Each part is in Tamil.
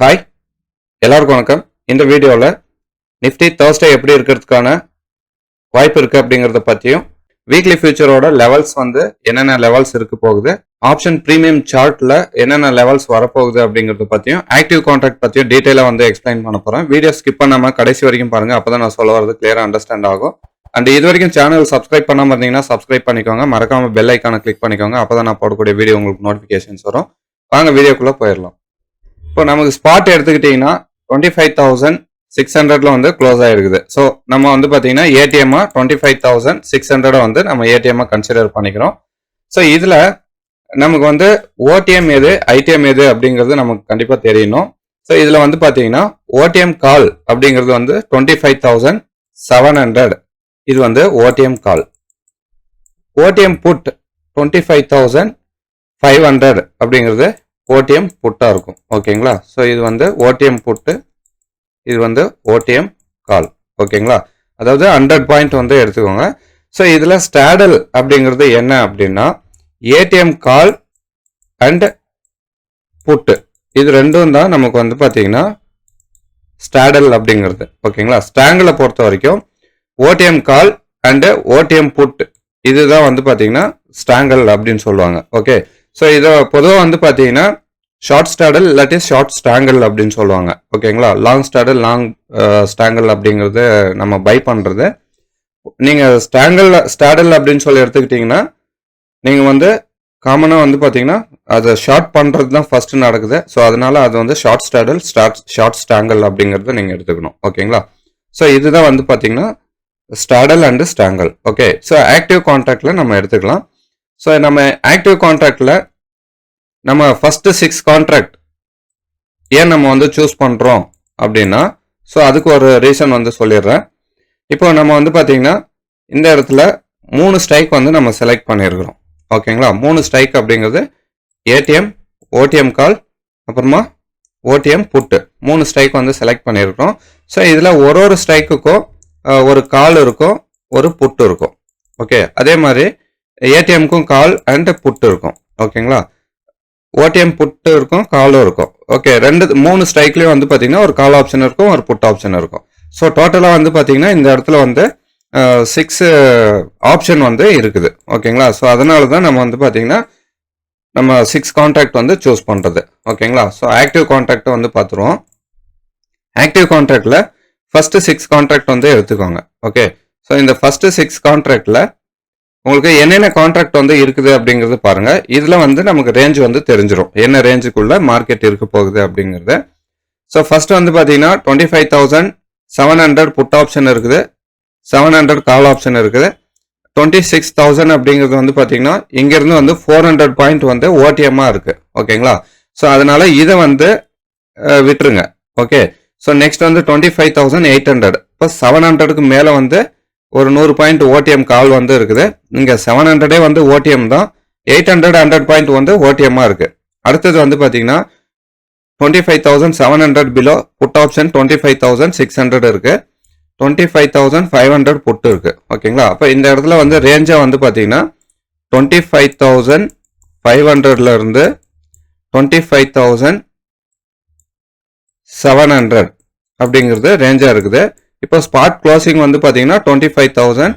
ஹாய் எல்லாருக்கும் வணக்கம். இந்த வீடியோவில் நிஃப்டி தேர்ஸ்டே எப்படி இருக்கிறதுக்கான வாய்ப்பு இருக்குது அப்படிங்கிறத பற்றியும் வீக்லி ஃபியூச்சரோட லெவல்ஸ் வந்து என்னென்ன லெவல்ஸ் இருக்கு போகுது ஆப்ஷன் ப்ரீமியம் சார்ட்டில் என்னென்ன லெவல்ஸ் வரப்போகுது அப்படிங்கிறத பற்றியும் ஆக்டிவ் கான்ட்ராக்ட் பற்றியும் டீட்டெயிலாக வந்து எக்ஸ்பிளைன் பண்ண போகிறேன் வீடியோ ஸ்கிப் பண்ணாமல் கடைசி வரைக்கும் பாருங்கள் அப்போ தான் நான் சொல்ல வரது கிளியராக அண்டர்ஸ்டாண்ட் ஆகும். அண்ட் இது வரைக்கும் சேனல் சப்ஸ்கிரைப் பண்ணாமல் இருந்தீங்கன்னா சப்ஸ்கிரைப் பண்ணிக்கோங்க. மறக்காமல் பெல் ஐக்கானை கிளிக் பண்ணிக்கோங்க. அப்பதான் நான் போடக்கூடிய வீடியோ உங்களுக்கு நோட்டிஃபிகேஷன்ஸ் வரும். வாங்க வீடியோக்குள்ளே போயிடலாம். இப்போ நமக்கு ஸ்பாட் எடுத்துக்கிட்டிங்கன்னா டுவெண்ட்டி ஃபைவ் தௌசண்ட் சிக்ஸ் ஹண்ட்ரட்ல வந்து க்ளோஸ் ஆயிருக்குது. ஸோ நம்ம வந்து பார்த்தீங்கன்னா ஏடிஎம்மா டுவெண்ட்டி ஃபைவ் தௌசண்ட் சிக்ஸ் ஹண்ட்ரடை வந்து நம்ம ஏடிஎம்மா கன்சிடர் பண்ணிக்கிறோம். ஸோ இதில் நமக்கு வந்து ஓடிஎம் எது ஐடிஎம் எது அப்படிங்கிறது நமக்கு கண்டிப்பாக தெரியணும். ஸோ இதில் வந்து பார்த்தீங்கன்னா ஓடிஎம் கால் அப்படிங்கிறது வந்து twenty five thousand seven hundred இது வந்து OTM call OTM put twenty five thousand five hundred அப்படிங்கிறது ஓடிஎம் புட்டாக இருக்கும். ஓகேங்களா? ஸோ இது வந்து ஓடிஎம் புட்டு இது வந்து ஓடிஎம் கால். ஓகேங்களா? அதாவது ஹண்ட்ரட் பாயிண்ட் வந்து எடுத்துக்கோங்க. ஸோ இதில் ஸ்டாடல் அப்படிங்கிறது என்ன அப்படின்னா ஏடிஎம் கால் அண்ட் புட்டு. இது ரெண்டும் தான் நமக்கு வந்து பார்த்தீங்கன்னா ஸ்டாடல் அப்படிங்கிறது. ஓகேங்களா? ஸ்டாங்கில் பொறுத்த வரைக்கும் OTM call and OTM put இதுதான் வந்து பார்த்தீங்கன்னா ஸ்டாங்கல் அப்படின்னு சொல்லுவாங்க. ஓகே ஸோ இதை பொதுவாக வந்து பார்த்தீங்கன்னா ஷார்ட் ஸ்டாடல் இல்லாட்டி ஷார்ட் ஸ்டாங்கல் அப்படின்னு சொல்லுவாங்க. ஓகேங்களா லாங் ஸ்டாடல் லாங் ஸ்டாங்கல் அப்படிங்கிறது நம்ம பை பண்ணுறது நீங்கள் ஸ்டாங்கல் ஸ்டாடல் அப்படின்னு சொல்லி எடுத்துக்கிட்டிங்கன்னா நீங்கள் வந்து காமனாக வந்து பார்த்தீங்கன்னா அதை ஷார்ட் பண்ணுறது தான் ஃபஸ்ட்டு நடக்குது. ஸோ அதனால் அது வந்து short straddle start short strangle அப்படிங்கிறத நீங்கள் எடுத்துக்கணும். ஓகேங்களா ஸோ இதுதான் வந்து பார்த்தீங்கன்னா straddle and strangle okay so active கான்டாக்டில் நம்ம எடுத்துக்கலாம். ஸோ நம்ம ஆக்டிவ் கான்ட்ராக்டில் நம்ம ஃபஸ்ட்டு சிக்ஸ் கான்ட்ராக்ட் ஏன் நம்ம வந்து சூஸ் பண்ணுறோம் அப்படின்னா ஸோ அதுக்கு ஒரு ரீசன் வந்து சொல்லிடுறேன். இப்போ நம்ம வந்து பார்த்தீங்கன்னா இந்த இடத்துல மூணு ஸ்ட்ரைக் வந்து நம்ம செலக்ட் பண்ணியிருக்கிறோம். ஓகேங்களா மூணு ஸ்ட்ரைக் அப்படிங்கிறது ஏடிஎம் ஓடிஎம் கால் அப்புறமா ஓடிஎம் புட்டு மூணு ஸ்ட்ரைக் வந்து செலக்ட் பண்ணியிருக்கிறோம். ஸோ இதில் ஒரு ஒரு ஸ்ட்ரைக்குக்கும் ஒரு கால் இருக்கும் ஒரு புட்டு இருக்கும் ஓகே அதே மாதிரி ஏடிஎம்க்கும் கால் அண்ட் புட்டு இருக்கும். ஓகேங்களா ஓடிஎம் புட்டு இருக்கும் காலும் இருக்கும். ஓகே ரெண்டு மூணு ஸ்ட்ரைக்லேயும் வந்து பார்த்தீங்கன்னா ஒரு கால் ஆப்ஷன் இருக்கும் ஒரு புட் ஆப்ஷன் இருக்கும். ஸோ டோட்டலாக வந்து பார்த்தீங்கன்னா இந்த இடத்துல வந்து சிக்ஸ் ஆப்ஷன் வந்து இருக்குது. ஓகேங்களா ஸோ அதனால தான் நம்ம வந்து பார்த்தீங்கன்னா நம்ம சிக்ஸ் கான்ட்ராக்ட் வந்து சூஸ் பண்ணுறது ஓகேங்களா ஸோ ஆக்டிவ் கான்ட்ராக்டை வந்து பார்த்துருவோம் ஆக்டிவ் கான்ட்ராக்டில் ஃபஸ்ட்டு சிக்ஸ் கான்ட்ராக்ட் வந்து எடுத்துக்கோங்க. ஓகே ஸோ இந்த ஃபஸ்ட்டு சிக்ஸ் கான்ட்ராக்டில் உங்களுக்கு என்னென்ன கான்ட்ராக்ட் வந்து இருக்குது அப்படிங்கிறது பாருங்க. இதில் வந்து நமக்கு ரேஞ்ச் வந்து தெரிஞ்சிடும் என்ன ரேஞ்சுக்குள்ள மார்க்கெட் இருக்க போகுது அப்படிங்கிறத. ஸோ ஃபஸ்ட்டு வந்து பார்த்தீங்கன்னா twenty five thousand seven hundred put option இருக்குது. செவன் ஹண்ட்ரட் கால் ஆப்ஷன் இருக்குது. டுவெண்ட்டி சிக்ஸ் தௌசண்ட் அப்படிங்கிறது வந்து பார்த்தீங்கன்னா இங்கேருந்து வந்து ஃபோர் ஹண்ட்ரட் பாயிண்ட் வந்து ஓடிஎம்மாக இருக்குது ஓகேங்களா ஸோ அதனால் இதை வந்து விட்டுருங்க. ஓகே ஸோ நெக்ஸ்ட் வந்து twenty five thousand eight hundred இப்போ செவன் ஹண்ட்ரடுக்கு மேலே வந்து ஒரு நூறு பாயிண்ட் ஓடிஎம் கால் வந்து இருக்குது. இங்கே செவன் ஹண்ட்ரடே வந்து ஓடிஎம் தான். எயிட் ஹண்ட்ரட் ஹண்ட்ரட் பாயிண்ட் வந்து ஓடிஎம்மாக இருக்குது அடுத்தது வந்து பார்த்தீங்கன்னா twenty five thousand seven hundred below put option twenty five thousand six hundred இருக்குது twenty five thousand five hundred put இருக்குது ஓகேங்களா? அப்போ இந்த இடத்துல வந்து ரேஞ்சாக வந்து பார்த்தீங்கன்னா டுவெண்ட்டி ஃபைவ் தௌசண்ட் ஃபைவ் ஹண்ட்ரட்லேருந்து twenty five thousand seven hundred அப்படிங்கிறது ரேஞ்சாக இருக்குது. இப்போ ஸ்பாட் க்ளோசிங் வந்து பார்த்தீங்கன்னா டுவெண்ட்டி ஃபைவ் தௌசண்ட்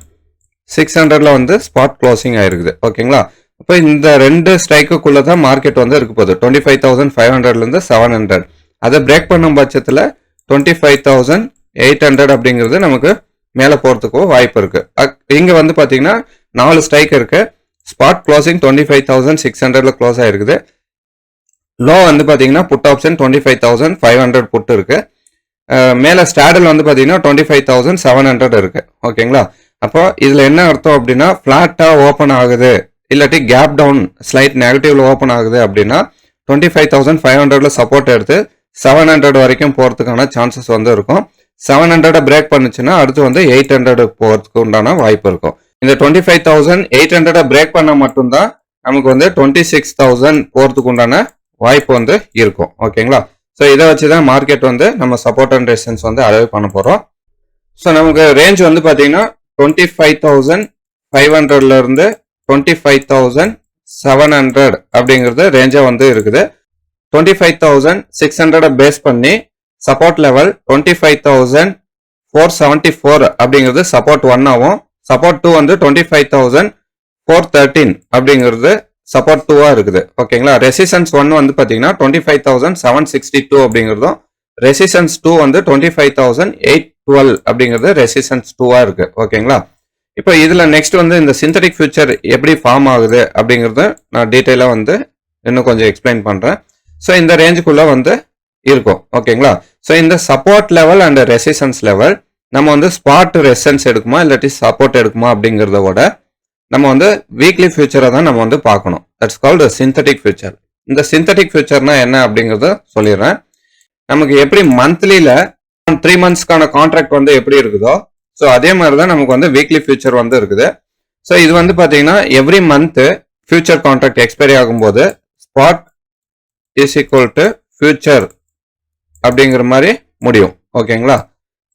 சிக்ஸ் ஹண்ட்ரட்ல வந்து ஸ்பாட் க்ளோசிங் ஆயிருக்குது. ஓகேங்களா இப்போ இந்த ரெண்டு ஸ்ட்ரைக்குக்குள்ள தான் மார்க்கெட் வந்து இருக்க போகுது. டுவெண்ட்டி ஃபைவ் தௌசண்ட் ஃபைவ் ஹண்ட்ரட்லேருந்து செவன் ஹண்ட்ரட் அதை பிரேக் பண்ணும் பட்சத்தில் twenty five thousand eight hundred அப்படிங்கிறது நமக்கு மேலே போகிறதுக்கோ வாய்ப்பு இருக்கு. இங்கே வந்து பார்த்தீங்கன்னா நாலு ஸ்ட்ரைக் இருக்கு. Spot closing twenty five thousand six ஹண்ட்ரட்ல க்ளோஸ் ஆயிருக்குது. லோ வந்து பார்த்தீங்கன்னா put option twenty five thousand five hundred put இருக்குது மேலே ஸ்டாடல் வந்து பார்த்தீங்கன்னா twenty five thousand seven hundred இருக்கு. ஓகேங்களா? அப்போ இதில் என்ன அர்த்தம் அப்படின்னா ஃப்ளாட்டாக ஓப்பன் ஆகுது. இல்லாட்டி கேப் டவுன் ஸ்லைட் நெகட்டிவ்ல ஓப்பன் ஆகுது அப்படின்னா டுவெண்ட்டி ஃபைவ் தௌசண்ட் ஃபைவ் ஹண்ட்ரட்ல சப்போர்ட் எடுத்து செவன் ஹண்ட்ரட் வரைக்கும் போகிறதுக்கான சான்சஸ் வந்து இருக்கும். செவன் ஹண்ட்ரடை பிரேக் பண்ணுச்சுன்னா அடுத்து வந்து எயிட் ஹண்ட்ரட் போகிறதுக்கு உண்டான வாய்ப்பு இருக்கும். இந்த டுவெண்ட்டி ஃபைவ் தௌசண்ட் எயிட் ஹண்ட்ரடை பிரேக் பண்ணால் மட்டும்தான் நமக்கு வந்து டுவெண்ட்டி சிக்ஸ் தௌசண்ட் போகிறதுக்கு உண்டான வாய்ப்பு வந்து இருக்கும். ஓகேங்களா? ஸோ இதை வச்சு தான் மார்க்கெட் வந்து நம்ம சப்போர்ட் அண்ட் ரெசிஸ்டன்ஸ் வந்து அலைவ் பண்ண போகிறோம் ஸோ நமக்கு ரேஞ்ச் வந்து பார்த்தீங்கன்னா டுவெண்ட்டி ஃபைவ் தௌசண்ட் ஃபைவ் ஹண்ட்ரட்லேருந்து twenty five thousand seven hundred அப்படிங்கிறது ரேஞ்சாக வந்து இருக்குது. டுவெண்ட்டி ஃபைவ் தௌசண்ட் சிக்ஸ் ஹண்ட்ரடை பேஸ் பண்ணி support level twenty five thousand four seventy four அப்படிங்கிறது சப்போர்ட் ஒன் ஆகும் சப்போர்ட் டூ வந்து twenty five thousand four thirteen அப்படிங்கிறது சப்போர்ட் டூவாக இருக்குது. ஓகேங்களா? ரெசிஸ்டன்ஸ் ஒன் வந்து பார்த்தீங்கன்னா twenty five thousand seven sixty two அப்படிங்கிறதும் ரெசிஸ்டன்ஸ் டூ வந்து twenty five thousand eight twelve அப்படிங்கிறது ரெசிஸ்டன்ஸ் டூவாக இருக்குது ஓகேங்களா? இப்போ இதில் நெக்ஸ்ட் வந்து இந்த சிந்தட்டிக் ஃபியூச்சர் எப்படி ஃபார்ம் ஆகுது அப்படிங்கிறது நான் டீட்டெயிலாக வந்து இன்னும் கொஞ்சம் எக்ஸ்பிளைன் பண்ணுறேன் ஸோ இந்த ரேஞ்சுக்குள்ளே வந்து இருக்கும். ஓகேங்களா? ஸோ இந்த support level and resistance level நம்ம வந்து ஸ்பாட் ரெசிஸ்டன்ஸ் எடுக்குமா இல்லாட்டி சப்போர்ட் எடுக்குமா அப்படிங்கிறத விட நம்ம வந்து வீக்லி ஃபியூச்சரை தான் நம்ம வந்து பார்க்கணும். தட்ஸ் கால்டு சிந்தட்டிக் ஃபியூச்சர் இந்த சிந்தட்டிக் ஃபியூச்சர்னா என்ன அப்படிங்கிறத சொல்லிடுறேன். நமக்கு எப்படி மந்த்லியில் த்ரீ மந்த்ஸ்க்கான கான்ட்ராக்ட் வந்து எப்படி இருக்குதோ ஸோ அதே மாதிரி தான் நமக்கு வந்து வீக்லி ஃபியூச்சர் வந்து இருக்குது. ஸோ இது வந்து பார்த்தீங்கன்னா every month future contract expiry ஆகும்போது spot is equal to future அப்படிங்கிற மாதிரி முடியும். ஓகேங்களா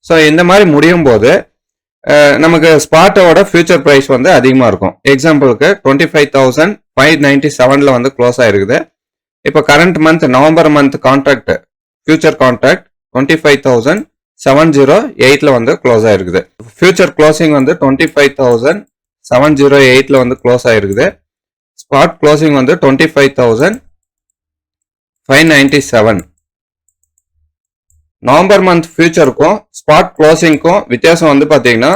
ஸோ இந்த மாதிரி முடியும் போது நமக்கு ஸ்பாட்டோட ஃபியூச்சர் ப்ரைஸ் வந்து அதிகமாக இருக்கும். எக்ஸாம்பிளுக்கு twenty five thousand five ninety செவனில் வந்து க்ளோஸ் ஆயிருக்குது. இப்போ current month November month contract future contract twenty five thousand seven zero எயிட்டில் வந்து க்ளோஸ் ஆயிருக்குது. ஃபியூச்சர் க்ளோசிங் வந்து twenty five thousand seven zero எயிட்டில் வந்து க்ளோஸ் ஆயிருக்குது. ஸ்பாட் க்ளோசிங் வந்து twenty five thousand five ninety seven November month ஃபியூச்சருக்கும் spot க்ளோசிங்க்கும் வித்தியாசம் வந்து பார்த்தீங்கன்னா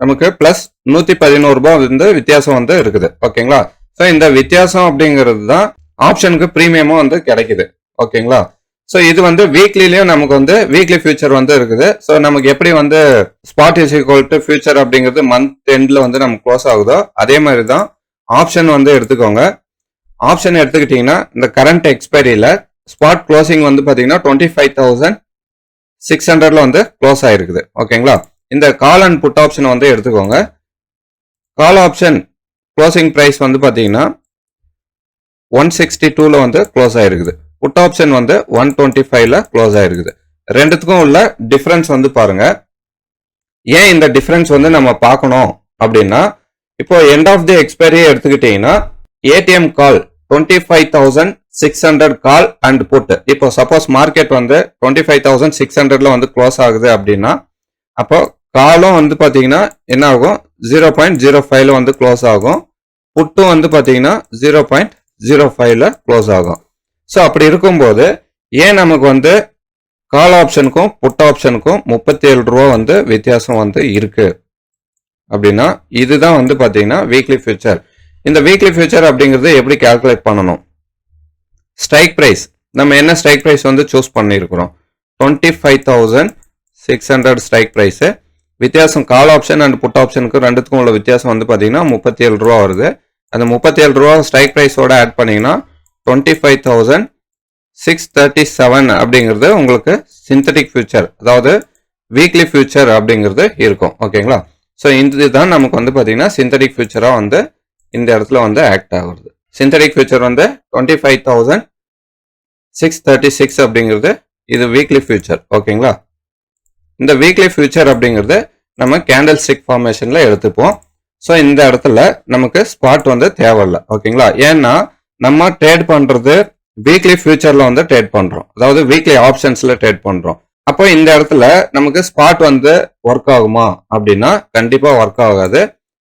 நமக்கு ப்ளஸ் நூற்றி பதினோரு ரூபாய் வந்து வித்தியாசம் வந்து இருக்குது. ஓகேங்களா ஸோ இந்த வித்தியாசம் அப்படிங்கிறது தான் ஆப்ஷனுக்கு ப்ரீமியமும் வந்து கிடைக்குது. ஓகேங்களா ஸோ இது வந்து வீக்லிலையும் நமக்கு வந்து வீக்லி ஃபியூச்சர் வந்து இருக்குது. ஸோ நமக்கு எப்படி வந்து spot is equal to future அப்படிங்கிறது மந்த் எண்டில் வந்து நமக்கு க்ளோஸ் ஆகுதோ அதே மாதிரி தான் ஆப்ஷன் வந்து எடுத்துக்கோங்க. ஆப்ஷன் எடுத்துக்கிட்டிங்கன்னா இந்த கரண்ட் எக்ஸ்பைரியில் ஸ்பாட் க்ளோசிங் வந்து பார்த்தீங்கன்னா டுவெண்ட்டி ஃபைவ் தௌசண்ட் சிக்ஸ் ஹண்ட்ரட்ல வந்து க்ளோஸ் ஆயிருக்குது. ஓகேங்களா? இந்த கால் அண்ட் புட் ஆப்ஷன் வந்து எடுத்துக்கோங்க. கால் ஆப்ஷன் க்ளோசிங் ப்ரைஸ் வந்து பார்த்தீங்கன்னா ஒன் சிக்ஸ்டி டூவில் வந்து க்ளோஸ் ஆயிருக்குது. புட் ஆப்ஷன் வந்து ஒன் டுவெண்ட்டி ஃபைவ்ல க்ளோஸ் ஆயிருக்குது. ரெண்டுத்துக்கும் உள்ள டிஃப்ரென்ஸ் வந்து பாருங்க. ஏன் இந்த டிஃப்ரென்ஸ் வந்து நம்ம பார்க்கணும் அப்படின்னா இப்போ எண்ட் ஆஃப் தி எக்ஸ்பைரியை எடுத்துக்கிட்டீங்கன்னா ATM call twenty five thousand six hundred call and put இப்போ சப்போஸ் மார்க்கெட் வந்து டுவெண்ட்டி ஃபைவ் தௌசண்ட் சிக்ஸ் ஹண்ட்ரட்ல வந்து க்ளோஸ் ஆகுது அப்படின்னா அப்போ காலும் வந்து பார்த்தீங்கன்னா என்ன ஆகும் ஜீரோ பாயிண்ட் ஜீரோ ஃபைவ்ல வந்து க்ளோஸ் ஆகும். புட்டும் வந்து பார்த்தீங்கன்னா ஜீரோ பாயிண்ட் ஜீரோ ஃபைவ்ல க்ளோஸ் ஆகும். ஸோ அப்படி இருக்கும்போது ஏன் நமக்கு வந்து கால் ஆப்ஷனுக்கும் புட் ஆப்ஷனுக்கும் முப்பத்தி ஏழு ரூபா வந்து வித்தியாசம் வந்து இருக்கு? அப்படின்னா இதுதான் வந்து பார்த்தீங்கன்னா வீக்லி ஃபியூச்சர் இந்த வீக்லி ஃபியூச்சர் அப்படிங்கிறது எப்படி கால்குலேட் பண்ணணும்? ஸ்ட்ரைக் ப்ரைஸ் நம்ம என்ன ஸ்ட்ரைக் ப்ரைஸ் வந்து சூஸ் பண்ணியிருக்கிறோம் twenty five thousand six hundred strike price வித்தியாசம் கால் ஆப்ஷன் அண்ட் புட் ஆப்ஷனுக்கு ரெண்டுத்துக்கும் உள்ள வித்தியாசம் வந்து பார்த்தீங்கன்னா முப்பத்தி ஏழு ரூபா வருது. அந்த முப்பத்தி ஏழு ரூபா ஸ்ட்ரைக் ப்ரைஸோட ஆட் பண்ணிங்கன்னா twenty five thousand six thirty seven அப்படிங்கிறது உங்களுக்கு சிந்தட்டிக் ஃபியூச்சர் அதாவது வீக்லி ஃபியூச்சர் அப்படிங்கிறது இருக்கும். ஓகேங்களா ஸோ இந்த இதுதான் நமக்கு வந்து பார்த்தீங்கன்னா சிந்தட்டிக் ஃபியூச்சராக வந்து இந்த இடத்துல வந்து ஆக்ட் ஆகுறது. சிந்தடிக் ஃபியூச்சர் வந்து twenty five thousand six thirty six அப்படிங்கிறது இது வீக்லி ஃபியூச்சர் ஓகேங்களா இந்த வீக்லி ஃபியூச்சர் அப்படிங்கிறது நம்ம கேண்டில் ஸ்டிக் ஃபார்மேஷனில் எடுத்துப்போம். ஸோ இந்த இடத்துல நமக்கு ஸ்பாட் வந்து தேவையில்லை ஓகேங்களா ஏன்னா நம்ம ட்ரேட் பண்ணுறது வீக்லி ஃபியூச்சரில் வந்து ட்ரேட் பண்ணுறோம் அதாவது வீக்லி ஆப்ஷன்ஸில் ட்ரேட் பண்ணுறோம் அப்போ இந்த இடத்துல நமக்கு ஸ்பாட் வந்து ஒர்க் ஆகுமா அப்படின்னா கண்டிப்பாக ஒர்க் ஆகாது.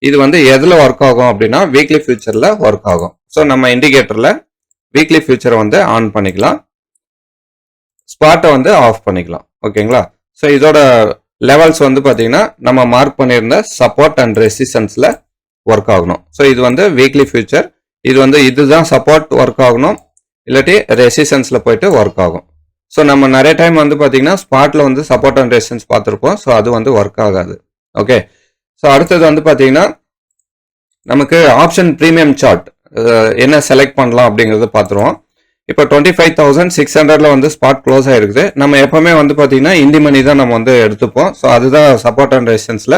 இது வந்து எதில் ஒர்க் ஆகும் அப்படின்னா வீக்லி ஃபியூச்சரில் ஒர்க் ஆகும். ஸோ நம்ம இண்டிகேட்டரில் வீக்லி ஃபியூச்சரை வந்து ஆன் பண்ணிக்கலாம். ஸ்பாட்டை வந்து ஆஃப் பண்ணிக்கலாம். ஓகேங்களா ஸோ இதோட லெவல்ஸ் வந்து பார்த்தீங்கன்னா நம்ம மார்க் பண்ணியிருந்த சப்போர்ட் அண்ட் ரெசிஸ்டன்ஸில் ஒர்க் ஆகணும். ஸோ இது வந்து வீக்லி ஃபியூச்சர் இது வந்து இதுதான் சப்போர்ட் ஒர்க் ஆகணும். இல்லாட்டி ரெசிஸ்டன்ஸில் போயிட்டு ஒர்க் ஆகும். ஸோ நம்ம நிறைய டைம் வந்து பார்த்தீங்கன்னா ஸ்பாட்டில் வந்து சப்போர்ட் அண்ட் ரெசிஸ்டன்ஸ் பார்த்துருப்போம். ஸோ அது வந்து ஒர்க் ஆகாது. ஓகே ஸோ அடுத்தது வந்து பார்த்தீங்கன்னா நமக்கு ஆப்ஷன் ப்ரீமியம் சார்ட் என்ன செலக்ட் பண்ணலாம் அப்படிங்கிறத பார்த்துருவோம் இப்போ டுவெண்ட்டி ஃபைவ் தௌசண்ட் சிக்ஸ் ஹண்ட்ரட்ல வந்து ஸ்பாட் க்ளோஸ் ஆயிருக்குது. நம்ம எப்பவுமே வந்து பார்த்தீங்கன்னா இந்தி மணி தான் நம்ம வந்து எடுத்துப்போம். ஸோ அதுதான் சப்போர்ட் அண்ட் ரெசிஸ்டன்ஸில்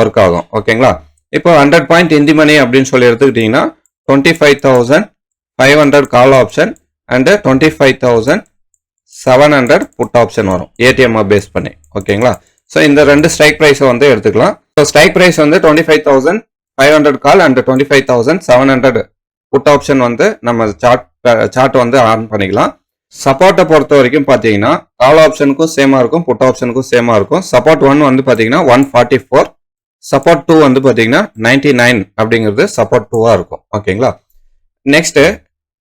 ஒர்க் ஆகும். ஓகேங்களா? இப்போ ஹண்ட்ரட் பாயிண்ட் இந்தி மணி அப்படின்னு சொல்லி எடுத்துக்கிட்டிங்கன்னா twenty five thousand five hundred call option and twenty five thousand seven hundred put option வரும் ஏடிஎம்மை பேஸ் பண்ணி. ஓகேங்களா? ஸோ இந்த ரெண்டு ஸ்ட்ரைக் ப்ரைஸை வந்து எடுத்துக்கலாம். ஸோ ஸ்ட்ரைக் ப்ரைஸ் வந்து twenty five thousand five hundred call and twenty five thousand seven hundred put option வந்து நம்ம சார்ட் சார்ட் uh, வந்து ஆன் பண்ணிக்கலாம். சப்போர்ட்டை பொறுத்த வரைக்கும் பார்த்தீங்கன்னா கால் ஆப்ஷனுக்கும் சேமாக இருக்கும் புட் ஆப்ஷனுக்கும் சேமாக இருக்கும். சப்போர்ட் ஒன் வந்து பார்த்தீங்கன்னா one forty four support two வந்து பார்த்தீங்கன்னா நைன்டி நைன் அப்படிங்கிறது சப்போர்ட் டூவாக இருக்கும். ஓகேங்களா நெக்ஸ்ட்டு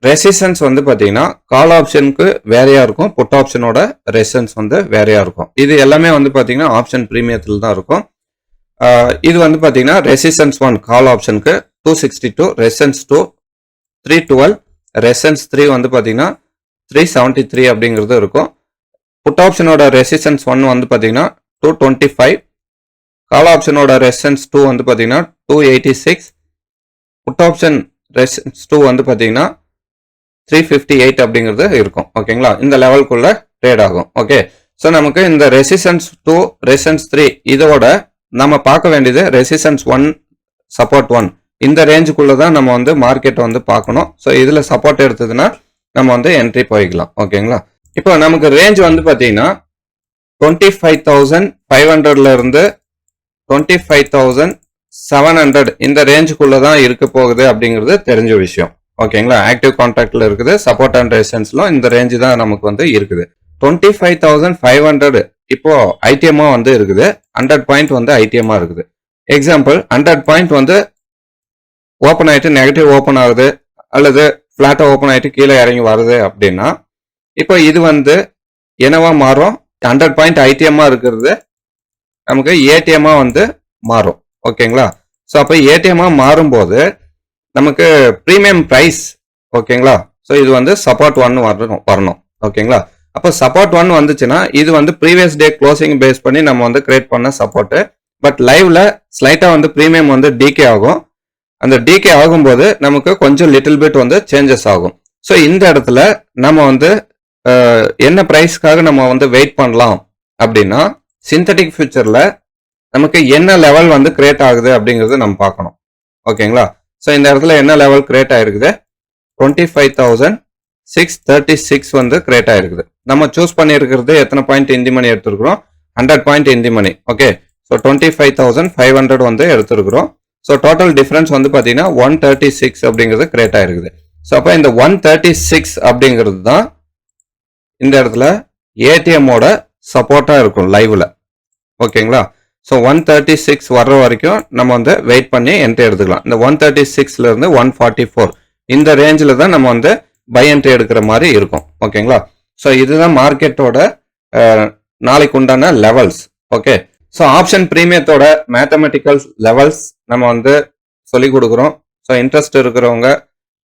ரெசிஸ்டன்ஸ் வந்து பார்த்தீங்கன்னா கால் ஆப்ஷனுக்கு வேறையாக இருக்கும் புட் ஆப்ஷனோட ரெசிஸ்டன்ஸ் வந்து வேறையாக இருக்கும். இது எல்லாமே வந்து பார்த்தீங்கன்னா ஆப்ஷன் ப்ரீமியத்தில் தான் இருக்கும். இது வந்து பார்த்தீங்கன்னா ரெசிஸ்டன்ஸ் ஒன் கால் ஆப்ஷனுக்கு two sixty two resistance two three twelve resistance three வந்து பார்த்தீங்கன்னா த்ரீ செவன்ட்டி த்ரீ அப்படிங்கிறது இருக்கும். புட் ஆப்ஷனோட ரெசிஸ்டன்ஸ் ஒன் வந்து பார்த்தீங்கன்னா டூ டுவெண்ட்டி ஃபைவ் கால் ஆப்ஷனோட ரெசிஸ்டன்ஸ் டூ வந்து பார்த்தீங்கன்னா two eighty six put option resistance two வந்து பார்த்தீங்கன்னா த்ரீ ஃபிஃப்டி எயிட் அப்படிங்கிறது இருக்கும். ஓகேங்களா இந்த லெவலுக்குள்ள ட்ரேட் ஆகும். ஓகே ஸோ நமக்கு இந்த ரெசிஸ்டன்ஸ் டூ ரெசிஸ்டன்ஸ் த்ரீ இதோட நம்ம பார்க்க வேண்டியது ரெசிஸ்டன்ஸ் ஒன் சப்போர்ட் ஒன் இந்த ரேஞ்சுக்குள்ளே தான் நம்ம வந்து மார்க்கெட் வந்து பார்க்கணும். ஸோ இதில் சப்போர்ட் எடுத்ததுன்னா நம்ம வந்து என்ட்ரி போய்க்கலாம். ஓகேங்களா இப்போ நமக்கு ரேஞ்ச் வந்து பார்த்தீங்கன்னா டுவெண்ட்டி ஃபைவ் தௌசண்ட் ஃபைவ் ஹண்ட்ரட்லேருந்து twenty five thousand seven hundred இந்த ரேஞ்சுக்குள்ளே தான் இருக்க போகுது அப்படிங்கிறது தெரிஞ்ச விஷயம். ஓகேங்களா ஆக்டிவ் கான்டாக்டில் இருக்குது சப்போர்ட் அண்ட் ரெசிஸ்டன்ஸ்லும் இந்த ரேஞ்சு தான் நமக்கு வந்து இருக்குது. Twenty five thousand five hundred இப்போ ஐடிஎம்மா வந்து இருக்குது. ஹண்ட்ரட் பாயிண்ட் வந்து ஐடிஎம்மா இருக்குது. எக்ஸாம்பிள் ஹண்ட்ரட் பாயிண்ட் வந்து ஓப்பன் ஆகிட்டு நெகட்டிவ் ஓப்பன் ஆகுது. அல்லது ஃப்ளாட்டாக ஓப்பன் ஆகிட்டு கீழே இறங்கி வருது அப்படின்னா இப்போ இது வந்து என்னவா மாறும்? ஹண்ட்ரட் பாயிண்ட் ஐடிஎம்மா இருக்கிறது. நமக்கு ஏடிஎம்மா வந்து மாறும். ஓகேங்களா ஸோ அப்போ ஏடிஎம்மா மாறும்போது நமக்கு ப்ரீமியம் ப்ரைஸ் ஓகேங்களா ஸோ இது வந்து சப்போர்ட் ஒன் வரணும். வரணும் ஓகேங்களா அப்போ சப்போர்ட் ஒன் வந்துச்சுன்னா இது வந்து ப்ரீவியஸ் டே க்ளோசிங் பேஸ் பண்ணி நம்ம வந்து கிரியேட் பண்ண சப்போர்ட்டு பட் லைவ்ல ஸ்லைட்டாக வந்து ப்ரீமியம் வந்து டிகே ஆகும். அந்த டிகே ஆகும்போது நமக்கு கொஞ்சம் லிட்டில் பிட் வந்து சேஞ்சஸ் ஆகும். ஸோ இந்த இடத்துல நம்ம வந்து என்ன ப்ரைஸ்க்காக நம்ம வந்து வெயிட் பண்ணலாம் அப்படின்னா சிந்தட்டிக் ஃபியூச்சரில் நமக்கு என்ன லெவல் வந்து கிரியேட் ஆகுது அப்படிங்கறது நம்ம பார்க்கணும். ஓகேங்களா? ஸோ இந்த இடத்துல என்ன லெவல் கிரியேட் ஆயிருக்குது? Twenty five thousand six thirty six வந்து கிரியேட் ஆயிருக்குது. நம்ம சூஸ் பண்ணியிருக்கிறது எத்தனை பாயிண்ட் இந்தி மணி எடுத்திருக்கிறோம்? Hundred point in the money. Okay so twenty five thousand five hundred வந்து எடுத்திருக்கிறோம். ஸோ டோட்டல் டிஃப்ரென்ஸ் வந்து பார்த்தீங்கன்னா ஒன் தேர்ட்டி சிக்ஸ் அப்படிங்கிறது கிரியேட் ஆயிருக்குது. ஸோ அப்போ இந்த ஒன் தேர்ட்டி சிக்ஸ் அப்படிங்கிறது தான் இந்த இடத்துல ஏடிஎம்மோட சப்போர்ட்டாக இருக்கும் லைவில் ஓகேங்களா ஸோ ஒன் தேர்ட்டி சிக்ஸ் வர்ற வரைக்கும் நம்ம வந்து வெயிட் பண்ணி என்ட்ரி எடுத்துக்கலாம். இந்த ஒன் தேர்ட்டி சிக்ஸ்லேருந்து ஒன் ஃபார்ட்டி ஃபோர் இந்த ரேஞ்சில் தான் நம்ம வந்து பை என்ட்ரி எடுக்கிற மாதிரி இருக்கும். ஓகேங்களா ஸோ இதுதான் மார்க்கெட்டோட நாளைக்கு உண்டான லெவல்ஸ் ஓகே ஸோ ஆப்ஷன் ப்ரீமியத்தோட மேத்தமெட்டிக்கல் லெவல்ஸ் நம்ம வந்து சொல்லி கொடுக்குறோம். ஸோ இன்ட்ரெஸ்ட் இருக்கிறவங்க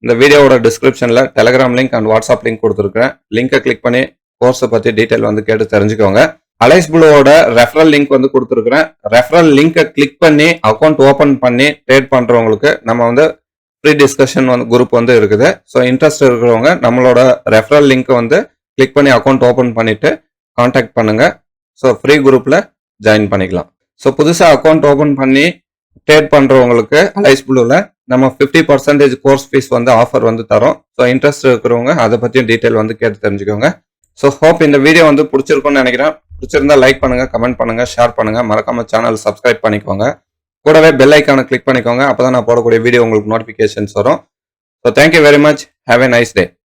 இந்த வீடியோவோட டிஸ்கிரிப்ஷனில் Telegram link and WhatsApp link கொடுத்துருக்கேன் லிங்கை கிளிக் பண்ணி கோர்ஸை பற்றி டீட்டெயில் வந்து கேட்டு தெரிஞ்சுக்கோங்க. அலைஸ் ப்ளூவோட ரெஃபரல் லிங்க் வந்து கொடுத்துருக்குறேன். ரெஃபரல் லிங்கை கிளிக் பண்ணி அக்கௌண்ட் ஓப்பன் பண்ணி ட்ரேட் பண்ணுறவங்களுக்கு நம்ம வந்து ஃப்ரீ டிஸ்கஷன் வந்து குரூப் வந்து இருக்குது. ஸோ இன்ட்ரெஸ்ட் இருக்கிறவங்க நம்மளோட ரெஃபரல் லிங்க்கை வந்து கிளிக் பண்ணி அக்கௌண்ட் ஓப்பன் பண்ணிவிட்டு காண்டாக்ட் பண்ணுங்கள் ஸோ ஃப்ரீ குரூப்பில் ஜாயின் பண்ணிக்கலாம். ஸோ புதுசாக அக்கௌண்ட் ஓப்பன் பண்ணி ட்ரேட் பண்ணுறவங்களுக்கு ஐஸ் ப்ளூவில் நம்ம ஃபிஃப்டி பர்சன்டேஜ் கோர்ஸ் ஃபீஸ் வந்து ஆஃபர் வந்து தரோம். ஸோ இன்ட்ரெஸ்ட் இருக்கிறவங்க அதை பற்றியும் டீட்டெயில் வந்து கேட்டு தெரிஞ்சுக்கோங்க. ஸோ ஹோப் இந்த வீடியோ வந்து பிடிச்சிருக்கும்னு நினைக்கிறேன். பிடிச்சிருந்தா லைக் பண்ணுங்கள் கமெண்ட் பண்ணுங்கள் ஷேர் பண்ணுங்கள் மறக்காமல் சேனல் சப்ஸ்கிரைப் பண்ணிக்கோங்க. கூடவே பெல் ஐக்கானை கிளிக் பண்ணிக்கோங்க. அப்பதான் நான் போடக்கூடிய வீடியோ உங்களுக்கு நோட்டிஃபிகேஷன்ஸ் வரும். So thank you very much have a nice day